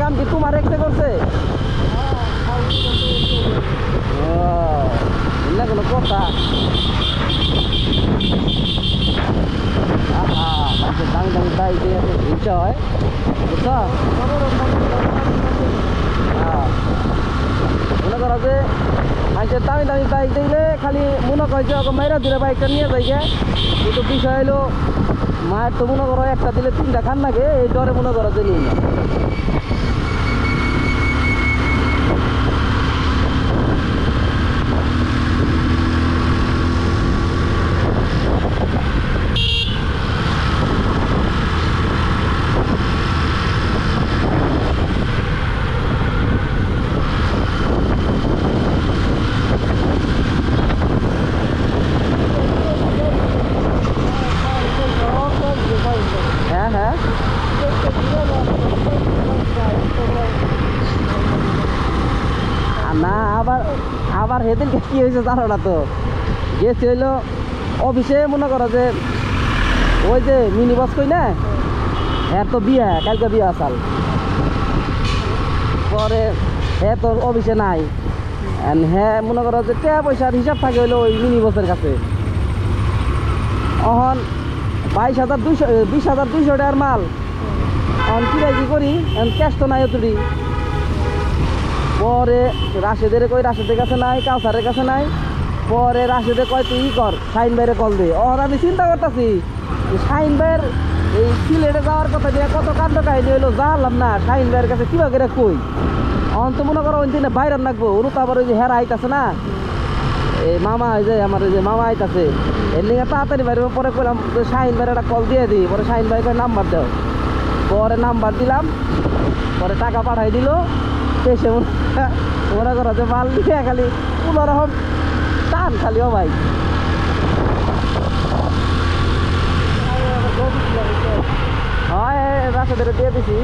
কাম কি তোমার রেখে করছে? ও কোনো কথা। বাইক হয়। মনে যে দামি বাইক দিলে খালি মনে করে যে, ওকে মাইরা দিলে বাইকটা নিয়ে যাই কিন্তু বিষয় হলো, মায়ের তো মনে করো একটা দিলে তিনটা খান লাগে এই ডরে মনে করো যে নিই না হ্যাঁ হ্যাঁ আর না, আবার আবার সেদিনকে কি হয়েছে জানো না তো। গেছে হইল অফিসে, মনে করো যে ওই যে মিনি বাস কই না হ্যাঁ তো বিয়া, কালকে বিয়া আসাল। পরে হ্যাঁ তো অফিসে নাই। হ্যাঁ মনে করো যে টাকা পয়সার হিসাব থাকে হইল ওই মিনি বাসের কাছে। অহন বাইশ হাজার দুইশো, বিশ হাজার দুইশো টাকার মাল। এখন কি কি করি? এখন ক্যাশ তো নাই অতটি। পরে রাশেদের কই, রাশেদের কাছে নাই, কাউসারের কাছে নাই। পরে রাশেদে কয়, তুই কর শাইন ভাইরে কল দে। ওর আমি চিন্তা করতেছি শাইন ভাইয়ের এই সিলেটে যাওয়ার কথা দিয়ে কত কাণ্ড কাহিনী হইল, জানলাম না শাইন ভাইয়ের কাছে কিবা করে কই। অন তো মনে করো ওই দিনে বাইরে রাখব ওরও তো আবার ওই যে হেরা আইতাছে না। এই মামা ওই যে আমার ওই যে মামা আইতাছে। এর লিগে তাড়াতাড়ি বাইরে পরে কইলাম শাহিন ভাইয়ের একটা কল দিয়ে দিই, পরে শাহিন ভাই নাম্বার দাও। পরে নাম্বার দিলাম, পরে টাকা পাঠাই দিল। এসে মনে করো যে মাল দিয়ে খালি কোনো রকম টান খালি, ও ভাই। হয় রাস্তা ধরে দিয়ে দিছি।